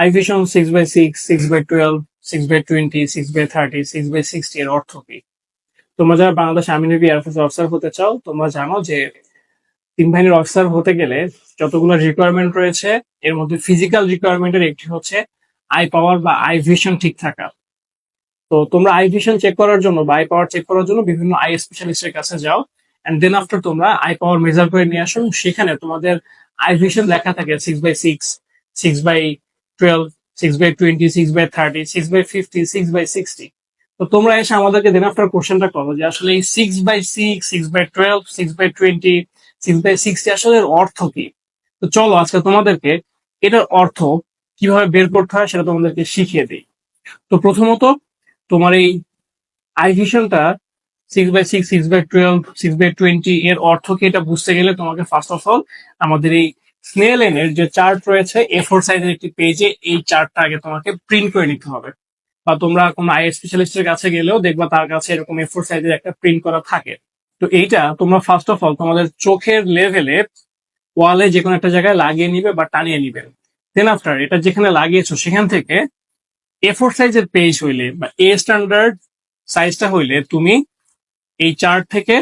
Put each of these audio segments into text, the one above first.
Eye vision six by six six by twelve six by twenty six by thirty six by sixty এর অর্থ কি? তোমরা যারা Bangladesh army navy air force officer হতে চাও, তোমরা জানো যে তিন বাহিনীর অফিসার হতে গেলে যতগুলো রিকোয়ারমেন্ট রয়েছে, এর মধ্যে ফিজিক্যাল রিকোয়ারমেন্টের একটি হচ্ছে আই পাওয়ার বা আই ভিশন ঠিক থাকা। তো তোমরা আই ভিশন চেক করার জন্য বা আই পাওয়ার চেক করার জন্য বিভিন্ন আই স্পেশালিস্টের কাছে যাও অ্যান্ড দেন আফটার তোমরা আই পাওয়ার মেজার করে নিয়ে আসো সেখানে তোমাদের আই ভিশন লেখা থাকে six by six six by twelve six by twenty six by thirty six by fifty six by sixty তো তোমরা এসে আমাদেরকে দেন আফটার কোশ্চেনটা করো যে আসলে এই six by six six by twelve six by twenty six by sixty আসলে অর্থ কি তো চলো আজকে তোমাদেরকে এটার অর্থ কীভাবে বের করতে হয় সেটা তোমাদেরকে শিখিয়ে দিই তো প্রথমত তোমার এই eye ভিশনটা six by six six by twelve six by twenty এর অর্থ কি এটা বুঝতে গেলে তোমাকে ফার্স্ট অফ অল আমাদের এই স্নেল এর যে চার্ট রয়েছে এ ফোর সাইজের একটি পেজে এই চার্টটা আগে তোমাকে প্রিন্ট করে নিতে হবে। বা তোমরা কোনো আই স্পেশালিস্টের কাছে গেলেও দেখবা তার কাছে এরকম এ ফোর সাইজের একটা প্রিন্ট করা থাকে। তো এইটা তোমরা ফার্স্ট অফ অল তোমাদের চোখের লেভেলে ওয়ালে যে কোনো একটা জায়গায় লাগিয়ে নিবে বা টানিয়ে নিবে। দেন আফটার এটা যেখানে লাগিয়েছো, সেখান থেকে এ ফোর সাইজের পেজ হইলে বা এ স্ট্যান্ডার্ড সাইজটা হইলে তুমি এই চার্ট থেকে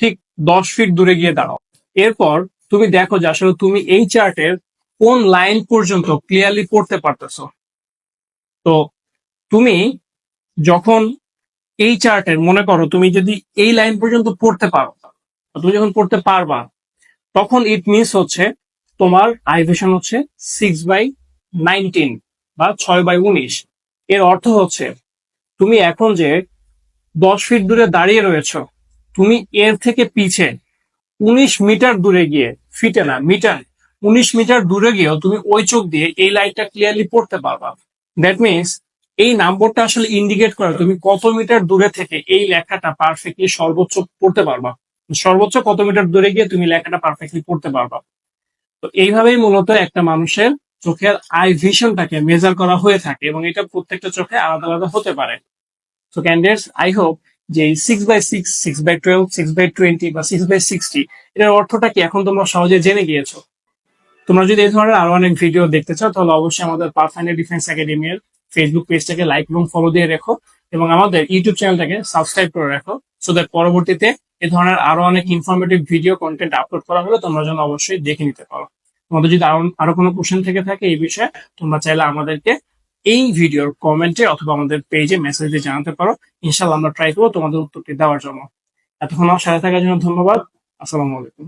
ঠিক দশ ফিট দূরে গিয়ে দাঁড়াও। এরপর তুমি দেখো যে আসলে তুমি এই চার্টের কোন লাইন পর্যন্ত ক্লিয়ারলি পড়তে পারতেছো। তো তুমি যখন এই চার্টের মনে করো তুমি যদি এই লাইন পর্যন্ত পড়তে পারো তুমি যখন পড়তে পারবা, তখন ইট মিনস হচ্ছে তোমার আইভেশন হচ্ছে সিক্স বাই নাইনটিন বা ছয় বাই উনিশ। এর অর্থ হচ্ছে তুমি এখন যে দশ ফিট দূরে দাঁড়িয়ে রয়েছ, তুমি এর থেকে পিছে উনিশ মিটার দূরে গিয়ে, ফিটে না, মিটার। উনিশ মিটার দূরে গিয়েও তুমি ওই চোখ দিয়ে এই লাইটটা ক্লিয়ারলি পড়তে পারবা। দ্যাট মিনস এই নাম্বারটা আসলে ইন্ডিকেট করে তুমি কত মিটার দূরে থেকে এই লেখাটা পারফেক্টলি সর্বোচ্চ পড়তে পারবা। সর্বোচ্চ কত মিটার দূরে গিয়ে তুমি লেখাটা পারফেক্টলি পড়তে পারবা। তো এইভাবেই মূলত একটা মানুষের চোখের আই ভিশনটাকে মেজার করা হয়ে থাকে এবং এটা প্রত্যেকটা চোখে আলাদা আলাদা হতে পারে। তো ক্যান্ডিডেটস আই হোপ যে six by six six by twelve six by twenty বা সিক্স বাই সিক্সটি এটার অর্থটা কি? এখন তোমরা সহজে জেনে গিয়েছো। তোমরা যদি এই ধরনের আরও অনেক ভিডিও দেখতে চাও, তাহলে অবশ্যই আমাদের পারফাইনার ডিফেন্স একাডেমির ফেসবুক পেজটাকে লাইক এবং ফলো দিয়ে রেখো এবং আমাদের ইউটিউব চ্যানেলটাকে সাবস্ক্রাইব করে রাখো সো দ্যাট পরবর্তীতে এ ধরনের আরও অনেক ইনফরমেটিভ ভিডিও কন্টেন্ট আপলোড করা হলে তোমরা যেন অবশ্যই দেখে নিতে পারো। তোমাদের যদি আরও আরও কোনো কোশ্চেন থেকে থাকে এই বিষয়ে, তোমরা চাইলে আমাদেরকে এই ভিডিওর কমেন্টে অথবা আমাদের পেজে মেসেজ দিয়ে জানাতে পারো। ইনশাল্লাহ আমরা ট্রাই করব তোমাদের উত্তরটি দেওয়ার জন্য। এতক্ষণ আমার সাথে থাকার জন্য ধন্যবাদ। আসসালামু আলাইকুম।